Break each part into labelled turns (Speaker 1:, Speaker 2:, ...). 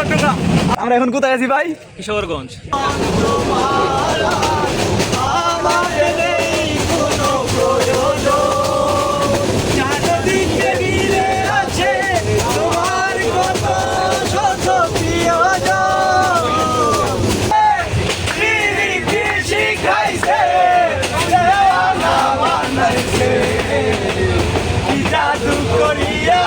Speaker 1: চট্টগ্রাম।
Speaker 2: আমরা এখন কোথায় আছি ভাই?
Speaker 1: কিশোরগঞ্জ।
Speaker 2: জাদু করিয়া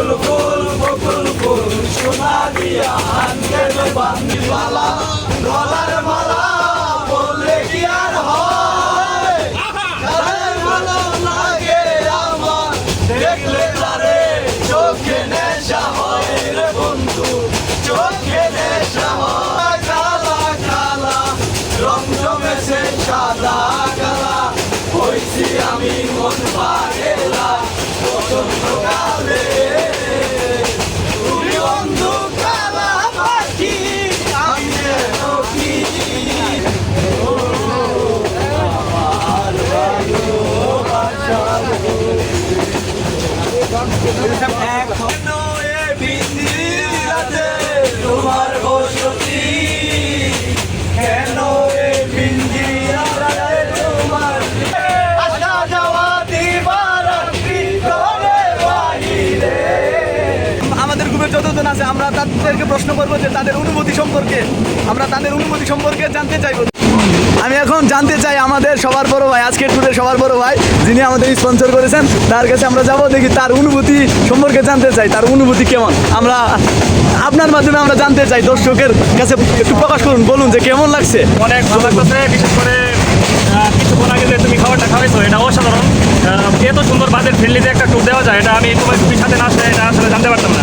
Speaker 2: বকুল ফুল বকুল ফুল সোনা দিয়া আজকের বান্দিওয়ালা গলার মালা বললে কি আর হয়? ভালো লাগে আমার দেখলে তারে চোখে নেশা হয় রে বন্ধু চোখে নেশা হয় কালা কালা রং জমেছে সাদা কালা হইছি আমি মন পাগেলা যতজন আছে, আমরা তাদেরকে প্রশ্ন করব যে তাদের অনুভূতি সম্পর্কে, আমরা তাদের অনুভূতি সম্পর্কে জানতে চাইব। আমি এখন জানতে চাই আমাদের সবার বড় ভাই, আজকের ট্যুরের সবার বড় ভাই, যিনি আমাদের স্পন্সর করেছেন, তার কাছে আমরা যাব, দেখি তার অনুভূতি সম্পর্কে জানতে চাই, তার অনুভূতি কেমন? আমরা, আপনার মাধ্যমে আমরা জানতে চাই, দর্শকের কাছে একটু প্রকাশ করুন, বলুন যে কেমন লাগছে?
Speaker 1: অনেক ভালো লাগতেছে, বিশেষ করে কিছুক্ষণ আগে যে তুমি খাবারটা খাওয়াইছো, এটা অসাধারণ। এত সুন্দর বাজেট ফ্রেন্ডলিতে একটা ট্যুর দেওয়া যায়, এটা আমি তোমার তুমি সাথে না আসলে আসলে জানতে পারতাম না।